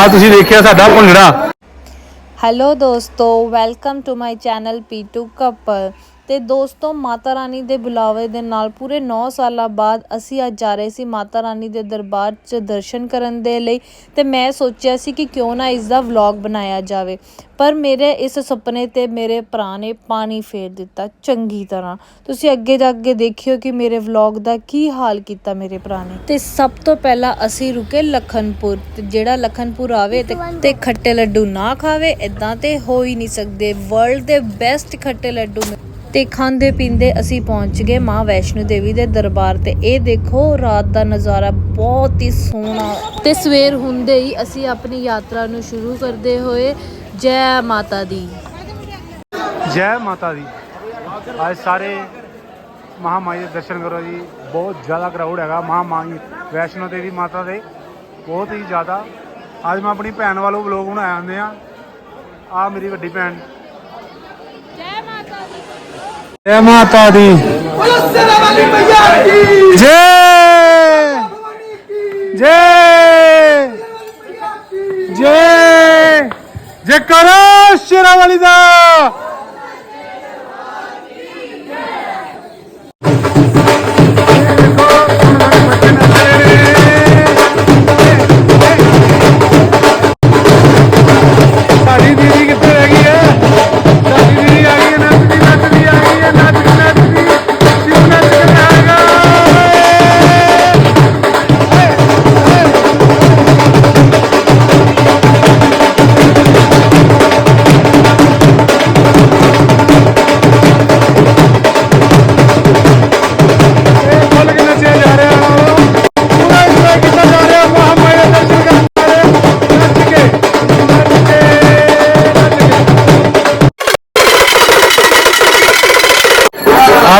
ਆ ਤੁਸੀਂ ਦੇਖਿਆ ਸਾਡਾ ਭੰਗੜਾ? ਹੈਲੋ ਦੋਸਤੋ welcome to my channel P2 couple ਤੇ ਦੋਸਤੋ, ਮਾਤਾ ਰਾਣੀ ਦੇ ਬੁਲਾਵੇ ਦੇ ਨਾਲ ਪੂਰੇ 9 ਸਾਲਾਂ ਬਾਅਦ ਅਸੀਂ ਅੱਜ ਜਾ ਰਹੇ ਸੀ ਮਾਤਾ ਰਾਣੀ ਦੇ ਦਰਬਾਰ 'ਚ ਦਰਸ਼ਨ ਕਰਨ ਦੇ ਲਈ ਤੇ ਮੈਂ ਸੋਚਿਆ ਸੀ ਕਿ ਕਿਉਂ ਨਾ ਇਸ ਦਾ ਵਲੌਗ ਬਣਾਇਆ ਜਾਵੇ। ਪਰ ਮੇਰੇ ਇਸ ਸੁਪਨੇ ਤੇ ਮੇਰੇ ਭਰਾ ਨੇ ਪਾਣੀ ਫੇਰ ਦਿੱਤਾ ਚੰਗੀ ਤਰ੍ਹਾਂ। ਤੁਸੀਂ ਅੱਗੇ ਜਾ ਕੇ ਦੇਖਿਓ ਕਿ ਮੇਰੇ ਵਲੌਗ ਦਾ ਕੀ ਹਾਲ ਕੀਤਾ ਮੇਰੇ ਭਰਾ ਨੇ। ਤੇ ਸਭ ਤੋਂ ਪਹਿਲਾਂ ਅਸੀਂ ਰੁਕੇ ਲਖਨਪੁਰ ਤੇ ਜਿਹੜਾ ਲਖਨਪੁਰ ਆਵੇ ਤੇ ਖੱਟੇ ਲੱਡੂ ਨਾ ਖਾਵੇ ਇਦਾਂ ਤੇ ਹੋ ਹੀ ਨਹੀਂ ਸਕਦੇ। ਵਰਲਡ ਦੇ ਬੈਸਟ ਖੱਟੇ ਲੱਡੂ ਮਿ- ਤੇ ਖਾਂਦੇ ਪੀਂਦੇ ਅਸੀਂ ਪਹੁੰਚ ਗਏ ਮਾਂ ਵੈਸ਼ਨੋ ਦੇਵੀ ਦੇ ਦਰਬਾਰ ਤੇ। ਇਹ ਦੇਖੋ, ਰਾਤ ਦਾ ਨਜ਼ਾਰਾ ਬਹੁਤ ਹੀ ਸੋਹਣਾ। ਤੇ ਸਵੇਰ ਹੁੰਦੇ ਹੀ ਅਸੀਂ ਆਪਣੀ ਯਾਤਰਾ ਨੂੰ ਸ਼ੁਰੂ ਕਰਦੇ ਹੋਏ ਜੈ ਮਾਤਾ ਦੀ। ਜੈ ਮਾਤਾ ਦੀ। ਅੱਜ ਸਾਰੇ ਮਹਾਮਾਈ ਦੇ ਦਰਸ਼ਨ ਕਰੋ ਜੀ। ਬਹੁਤ ਜ਼ਿਆਦਾ ਕਰਾਊਡ ਹੈਗਾ ਮਹਾਮਾਈ ਵੈਸ਼ਨੋ ਦੇਵੀ ਮਾਤਾ ਦੇ। ਬਹੁਤ ਹੀ ਜ਼ਿਆਦਾ। ਅੱਜ ਮੈਂ ਆਪਣੀ ਭੈਣ ਵੱਲੋਂ ਵਲੋਗ ਬਣਾਇਆ ਹੁੰਦੇ ਆ ਆ ਮੇਰੀ ਵੱਡੀ ਭੈਣ ਜੈ ਮਾਤਾ ਦੀ ਜੈ ਜੈ ਜੈ ਜੈ ਕਰੋ ਸ਼ੇਰਾ ਵਾਲੀ ਦਾ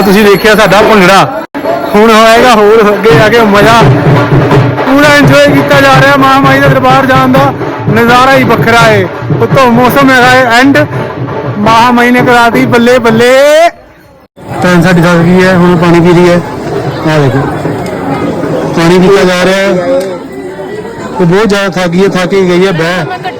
ਆ ਤੁਸੀਂ ਦੇਖਿਆ ਸਾਡਾ ਭੰਗੜਾ ਹੁਣ ਹੋਏਗਾ ਹੋਰ ਅੱਗੇ ਜਾ ਕੇ ਮਜ਼ਾ। ਪੂਰਾ ਇੰਜੋਏ ਕੀਤਾ ਜਾ ਰਿਹਾ ਮਹਾਮਾਈ ਦੇ ਦਰਬਾਰ ਜਾਣ ਦਾ। ਨਜ਼ਾਰਾ ਹੀ ਵੱਖਰਾ ਹੈ ਉੱਤੋਂ ਮੌਸਮ ਹੈਗਾ ਹੈ ਐਂਡ ਮਹਾਮਾਈ ਨੇ ਕਰਾਤੀ ਬੱਲੇ ਬੱਲੇ। ਭੈਣ, ਸਾਡੀ ਦੱਸ ਗਈ ਹੈ? ਹੁਣ ਪਾਣੀ ਪੀ ਰਹੀ ਹੈ ਆ ਦੇਖੋ। ਪਾਣੀ ਪੀਤਾ ਜਾ ਰਿਹਾ। ਹੈ ਤੇ ਬਹੁਤ ਜ਼ਿਆਦਾ ਥੱਕ ਗਈ ਹੈ, ਥੱਕ ਕੇ ਗਈ ਹੈ, ਬਹਿ।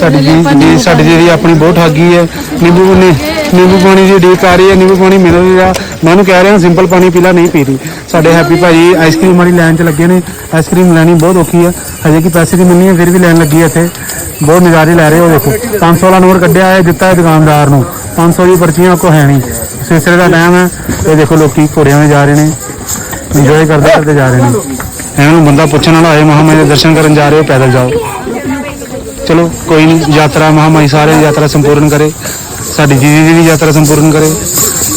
ਸਾਡੀ ਜੀ ਜੀ ਸਾਡੀ ਜਿਹੜੀ ਆਪਣੀ ਬਹੁਤ ਠੱਗੀ ਹੈ। ਨਿੰਬੂ ਪਾਣੀ ਨਿੰਬੂ ਪਾਣੀ ਦੀ ਡੀਕ ਆ ਰਹੀ ਹੈ ਨਿੰਬੂ ਪਾਣੀ ਮਿਲ ਰਿਹਾ। ਮੈਂ ਉਹਨੂੰ ਕਹਿ ਰਿਹਾ ਸਿੰਪਲ ਪਾਣੀ ਪੀ ਲੈ ਨਹੀਂ ਪੀ ਰਹੀ। ਸਾਡੇ ਹੈਪੀ ਭਾਜੀ ਆਈਸਕ੍ਰੀਮ ਵਾਲੀ ਲਾਈਨ 'ਚ ਲੱਗੇ ਨੇ। ਆਈਸਕ੍ਰੀਮ ਲੈਣੀ ਬਹੁਤ ਔਖੀ ਹੈ। ਹਜੇ ਕਿ ਪੈਸੇ ਦੀ ਮਿਲਣੀ ਹੈ ਫਿਰ ਵੀ ਲਾਈਨ ਲੱਗੀ ਹੈ ਇੱਥੇ। ਬਹੁਤ ਨਜ਼ਾਰੇ ਲੈ ਰਹੇ ਹੋ ਦੇਖੋ। 500 ਵਾਲਾ ਨੋਟ ਕੱਢਿਆ ਹੈ ਦਿੱਤਾ ਹੈ ਦੁਕਾਨਦਾਰ ਨੂੰ। 500 ਦੀ ਪਰਚੀਆਂ ਕੋ ਹੈ ਨਹੀਂ। ਸਿਲਸਿਲੇ ਦਾ ਟਾਈਮ ਹੈ। ਇਹ ਦੇਖੋ ਲੋਕੀ ਘੋੜਿਆਂ 'ਤੇ ਜਾ ਰਹੇ ਨੇ। ਇੰਜੋਏ ਕਰਦੇ ਕਰਦੇ ਜਾ ਰਹੇ ਨੇ। ਇਹਨਾਂ ਨੂੰ ਬੰਦਾ ਪੁੱਛਣ ਵਾਲਾ ਹੋਏ ਮਹਾਮਾਈ ਦੇ ਦਰਸ਼ਨ ਕਰਨ ਜਾ ਰਹੇ ਹੋ ਪੈਦਲ ਜਾਓ। ਚਲੋ ਕੋਈ ਨਹੀਂ ਯਾਤਰਾ ਮਹਾਮਾਈ ਸਾਰੇ ਯਾਤਰਾ ਸੰਪੂਰਨ ਕਰੇ। ਸਾਡੀ ਜੀਜੀ ਦੀ ਵੀ ਯਾਤਰਾ ਸੰਪੂਰਨ ਕਰੇ।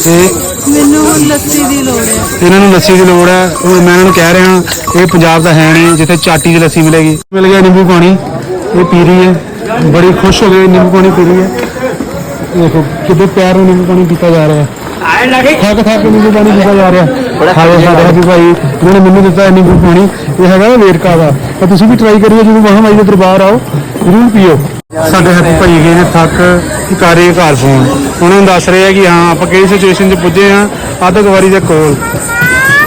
ਤੇ ਮੈਨੂੰ ਹੁਣ ਲੱਸੀ ਦੀ ਲੋੜ ਹੈ ਇਹਨਾਂ ਨੂੰ ਲੱਸੀ ਦੀ ਲੋੜ ਹੈ ਉਹ ਮੈਂ ਇਹਨਾਂ ਨੂੰ ਕਹਿ ਰਿਹਾ ਇਹ ਪੰਜਾਬ ਦਾ ਹੈ ਨਹੀਂ ਜਿੱਥੇ ਚਾਟੀ ਦੀ ਲੱਸੀ ਮਿਲੇਗੀ। ਮਿਲ ਗਿਆ ਨਿੰਬੂ ਪਾਣੀ। ਇਹ ਪੀ ਰਹੀ ਹੈ। ਬੜੀ ਖੁਸ਼ ਹੋ ਗਈ ਨਿੰਬੂ ਪਾਣੀ ਪੀ ਰਹੀ ਹੈ। ਦੇਖੋ ਕਿੱਡੇ ਪਿਆਰ ਨਾਲ ਨਿੰਬੂ ਪਾਣੀ ਪੀਤਾ ਜਾ ਰਿਹਾ। ਹੈ ਥੱਕ ਥੱਕ ਨਿੰਬੂ ਪਾਣੀ ਪੀਤਾ ਜਾ ਰਿਹਾ। ਹਾਏ ਸਾਡੇ ਹੈਪੀ ਭਾਈ ਜਿਹਨੇ ਮੈਨੂੰ ਦਿੱਤਾ ਇਹ ਨਿੰਬੂ ਪਾਣੀ। ਇਹ ਹੈਗਾ ਵਾ ਵੇਰਕਾ ਦਾ ਤਾਂ ਤੁਸੀਂ ਵੀ ਟਰਾਈ ਕਰਿਓ ਜਦੋਂ ਮਹਾਮਾਈ ਦੇ ਦਰਬਾਰ ਆਓ ਜ਼ਰੂਰ ਪੀਓ। ਸਾਡੇ ਹੈਪੀ ਭਾਈ ਗਏ ਨੇ ਥੱਕ ਕਰੇ ਘਰ ਫੋਨ ਉਹਨਾਂ ਨੂੰ ਦੱਸ ਰਹੇ ਆ ਕਿ ਹਾਂ ਆਪਾਂ ਕਿਹੜੀ ਸਿਚੁਏਸ਼ਨ 'ਚ ਪੁੱਜੇ ਆ ਆਤੰਕਵਾਦੀ ਦੇ ਕੋਲ।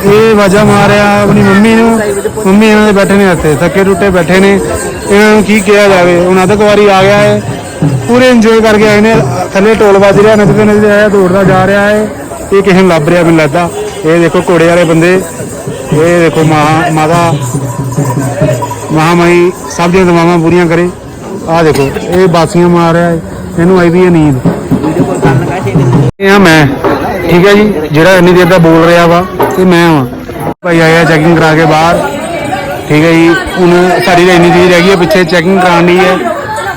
ਇਹ ਵਾਜਾ ਮਾਰਿਆ ਆਪਣੀ ਮੰਮੀ ਨੂੰ। ਮੰਮੀ ਇਹਨਾਂ ਦੇ ਬੈਠੇ ਨੇ ਇੱਥੇ ਥੱਕੇ ਟੁੱਟੇ ਬੈਠੇ ਨੇ। ਇਹਨਾਂ ਨੂੰ ਕੀ ਕਿਹਾ ਜਾਵੇ? ਹੁਣ ਆਤੰਕਵਾਦੀ ਆ ਗਿਆ ਹੈ। ਪੂਰੇ ਇੰਜੋਏ ਕਰਕੇ ਆਏ ਨੇ। ਥੱਲੇ ਢੋਲ ਵੱਜ ਰਿਹਾ, ਨੱਚਦੇ ਨੱਚਦੇ ਆਇਆ, ਦੌੜਦਾ ਜਾ ਰਿਹਾ ਹੈ। ਇਹ ਕਿਸੇ ਨੂੰ ਲੱਭ ਰਿਹਾ, ਮੈਨੂੰ ਲੱਗਦਾ। ਇਹ ਦੇਖੋ ਘੋੜੇ ਵਾਲੇ ਬੰਦੇ। ਇਹ ਦੇਖੋ ਮਾਂ ਮਾਤਾ ਮਹਾਮਾਈ ਸਭ ਦੀਆਂ ਦਵਾਵਾਂ ਪੂਰੀਆਂ ਕਰੇ। ਆਹ ਦੇਖੋ, ਇਹ ਬਾਸੀਆਂ ਮਾਰ ਰਿਹਾ ਹੈ। ਇਹਨੂੰ ਆਈ ਵੀ ਹੈ ਨੀਂਦ। ਇਹ ਆ ਮੈਂ। ਠੀਕ ਹੈ ਜੀ, ਜਿਹੜਾ ਇੰਨੀ ਦੇਰ ਦਾ ਬੋਲ ਰਿਹਾ ਵਾ, ਇਹ ਮੈਂ ਵਾਂ ਭਾਈ ਆਇਆ ਚੈਕਿੰਗ ਕਰਾ ਕੇ ਬਾਹਰ। ਠੀਕ ਹੈ ਜੀ, ਹੁਣ ਸਾਡੀ ਤਾਂ ਇੰਨੀ ਦੇਰ ਰਹਿ ਗਈ ਹੈ, ਪਿੱਛੇ ਚੈਕਿੰਗ ਕਰਾਉਣ ਦੀ ਹੈ।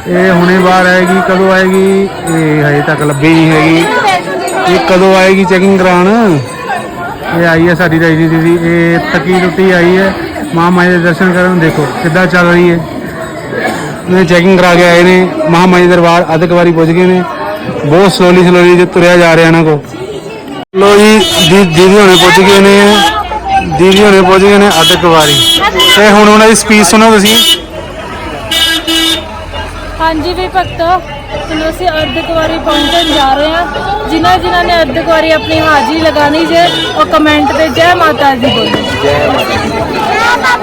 ਇਹ ਹੁਣੇ ਬਾਹਰ ਆਏਗੀ, ਕਦੋਂ ਆਏਗੀ? ਇਹ ਹਜੇ ਤੱਕ ਲੱਭੀ ਨਹੀਂ ਹੈਗੀ। ਇਹ ਕਦੋਂ ਆਏਗੀ ਚੈਕਿੰਗ ਕਰਾਉਣ? ਇਹ ਆਈ ਹੈ ਸਾਡੀ ਰਾਜੀ ਦੀਦੀ ਇਹ ਥੱਕੀ ਟੁੱਟੀ ਆਈ ਹੈ? ਮਾਂ ਮਾਈ ਦੇ ਦਰਸ਼ਨ ਕਰਨ, ਦੇਖੋ ਕਿੱਦਾਂ ਚੱਲ ਰਹੀ ਹੈ। ਨੇ ਚੈਕਿੰਗ ਕਰਾ ਕੇ ਆਏ ਨੇ। ਮਹਾਮਾਈ ਦਰਬਾਰ ਅੱਧ ਕੁ ਵਾਰੀ ਪਹੁੰਚ ਗਏ ਨੇ। ਬਹੁਤ ਸਲੋਲੀ ਸਲੋਲੀ ਜੇ ਤੁਰਿਆ ਜਾ ਰਿਹਾ ਇਹਨਾਂ ਕੋ ਲੋ ਜੀ ਦੀ- ਦੀਦੀ ਹੋਣੇ ਪਹੁੰਚ ਗਏ ਨੇ। ਦੀਦੀ ਹੋਣੇ ਪਹੁੰਚ ਗਏ ਨੇ ਅੱਧ ਕੁ ਵਾਰੀ। ਤੇ ਹੁਣ ਉਹਨਾਂ ਦੀ ਸਪੀਚ ਸੁਣੋ ਤੁਸੀਂ। ਹਾਂਜੀ ਵੀ ਭਗਤੋ ਹੁਣ ਅਸੀਂ ਅਰਧ ਕੁਵਾਰੀ ਪਹੁੰਚਣ ਜਾ ਰਹੇ ਹਾਂ। ਜਿਨ੍ਹਾਂ ਜਿਨ੍ਹਾਂ ਨੇ ਅਰਧ ਕੁਵਾਰੀ ਆਪਣੀ ਹਾਜ਼ਰੀ ਲਗਾਣੀ ਜੇ ਉਹ ਕਮੈਂਟ ਤੇ ਜੈ ਮਾਤਾ ਦੀ ਬੋਲੋ।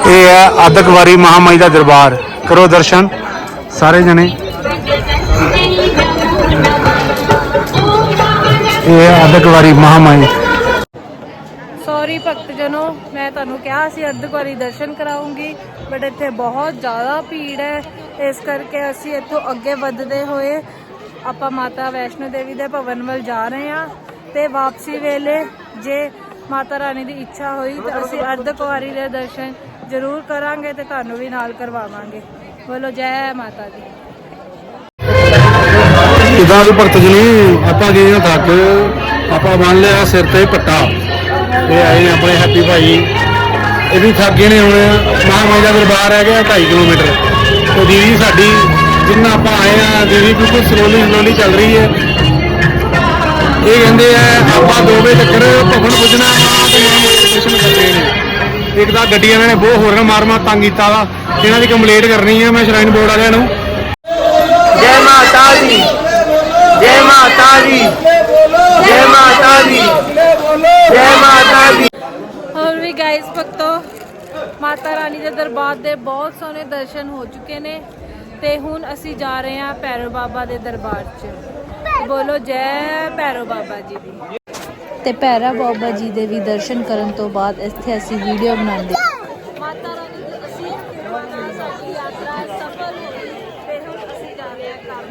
ਇਹ ਹੈ ਅੱਧ ਕੁ ਵਾਰੀ ਮਹਾਮਾਈ ਦਾ ਦਰਬਾਰ। ਕਰੋ ਦਰਸ਼ਨ ਸਾਰੇ ਜਣੇ। ਇਹ ਹੈ ਅੱਧ ਕੁ ਵਾਰੀ ਮਹਾਮਾਈ। ਸੌਰੀ ਭਗਤ ਜਨੋ ਮੈਂ ਤੁਹਾਨੂੰ ਕਿਹਾ ਸੀ ਅਰਧ ਕੁਵਾਰੀ ਦਰਸ਼ਨ ਕਰਾਉਂਗੀ ਬਟ ਇੱਥੇ ਬਹੁਤ ਜ਼ਿਆਦਾ ਭੀੜ ਹੈ। ਇਸ ਕਰਕੇ ਅਸੀਂ ਇੱਥੋਂ ਅੱਗੇ ਵੱਧਦੇ ਹੋਏ ਆਪਾਂ ਮਾਤਾ ਵੈਸ਼ਨੋ ਦੇਵੀ ਦੇ ਭਵਨ ਵੱਲ ਜਾ ਰਹੇ ਹਾਂ ਤੇ ਵਾਪਸੀ ਵੇਲੇ ਜੇ ਮਾਤਾ ਰਾਣੀ ਦੀ ਇੱਛਾ ਹੋਈ ਤਾਂ ਅਸੀਂ ਅਰਧ ਕੁਵਾਰੀ ਦੇ ਦਰਸ਼ਨ ਜ਼ਰੂਰ ਕਰਾਂਗੇ ਤੇ ਤੁਹਾਨੂੰ ਵੀ ਨਾਲ ਕਰਵਾਵਾਂਗੇ। ਬੋਲੋ, ਜੈ ਮਾਤਾ ਦੀ। ਇਦਾਂ ਦੀ ਭਗਤ ਜੀ ਆਪਾਂ ਗਏ ਹਾਂ ਥੱਕ। ਆਪਾਂ ਬੰਨ ਲਿਆ ਸਿਰ ਤੇ ਪੱਟਾ। ਇਹ ਆਏ ਨੇ ਆਪਣੇ ਹੈਪੀ ਭਾਈ। ਇਹ ਵੀ ਥੱਕ ਗਏ ਨੇ ਹੁਣ। ਮਹਾਮਾਈ ਦਾ ਦਰਬਾਰ ਹੈ 2.5 ਕਿਲੋਮੀਟਰ। ਤੇ ਦੀਦੀ ਸਾਡੀ ਜਿੰਨਾ ਆਪਾਂ ਆਏ ਆ ਦੀਦੀ ਬਿਲਕੁਲ ਸਲੋਲੀ ਸਲੋਲੀ ਚੱਲ ਰਹੀ ਹੈ ਇਹ ਕਹਿੰਦੇ ਆ ਆਪਾਂ ਦੋ ਵਜੇ ਤੱਕ ਭਵਨ ਪੁੱਜਣਾ ਵਾ ਤੇ ਮਹਾਮਾਈ ਦੇ ਦਰਸ਼ਨ ਕਰਨੇ ਨੇ ਇੱਕ ਤਾਂ ਗੱਡੀਆਂ ਇਹਨਾਂ ਨੇ ਬਹੁਤ ਹੋਰ ਮਾਰ ਮਾਰ ਤੰਗ ਕੀਤਾ ਵਾ ਇਹਨਾਂ ਦੀ ਕੰਪਲੇਂਟ ਕਰਨੀ ਹੈ ਮੈਂ ਸ਼ਰਾਈਨ ਬੋਰਡ ਵਾਲਿਆਂ ਨੂੰ जय माता दी जय माता दी जय माता दी जय माता दी ਹੋਰ ਵੀ ਗਾਇਸ ਭਗਤੋ ਮਾਤਾ ਰਾਣੀ ਦੇ ਦਰਬਾਰ ਦੇ ਬਹੁਤ ਸੋਹਣੇ ਦਰਸ਼ਨ ਹੋ ਚੁੱਕੇ ਨੇ ਤੇ ਹੁਣ ਅਸੀਂ ਜਾ ਰਹੇ ਹਾਂ ਭੈਰੋ ਬਾਬਾ ਦੇ ਦਰਬਾਰ 'ਚ। ਬੋਲੋ ਜੈ ਭੈਰੋ ਬਾਬਾ ਜੀ ਦੀ। ਤੇ ਭੈਰਾ ਬਾਬਾ ਜੀ ਦੇ ਵੀ ਦਰਸ਼ਨ ਕਰਨ ਤੋਂ ਬਾਅਦ ਇੱਥੇ ਅਸੀਂ ਵੀਡੀਓ ਬਣਾਉਂਦੇ ਮਾਤਾ ਰਾਣੀ ਦੇ ਅਸੀਂ ਸਾਡੀ ਯਾਤਰਾ ਸਫਲ ਹੋਈ ਤੇ ਹੁਣ ਅਸੀਂ ਜਾ ਰਹੇ ਹਾਂ ਘਰ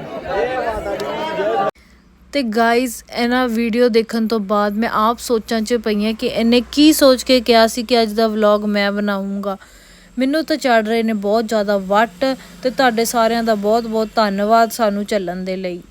ਤੇ ਗਾਇਜ਼ ਇਹਨਾਂ ਵੀਡੀਓ ਦੇਖਣ ਤੋਂ ਬਾਅਦ ਮੈਂ ਆਪ ਸੋਚਾਂ 'ਚ ਪਈ ਹਾਂ ਕਿ ਇਹਨੇ ਕੀ ਸੋਚ ਕੇ ਕਿਹਾ ਸੀ ਕਿ ਅੱਜ ਦਾ ਵਲੌਗ ਮੈਂ ਬਣਾਉਂਗਾ ਮੈਨੂੰ ਤਾਂ ਚੜ ਰਹੇ ਨੇ ਬਹੁਤ ਜ਼ਿਆਦਾ ਵੱਟ ਤੇ ਤੁਹਾਡੇ ਸਾਰਿਆਂ ਦਾ ਬਹੁਤ ਬਹੁਤ ਧੰਨਵਾਦ ਸਾਨੂੰ ਚੱਲਣ ਦੇ ਲਈ।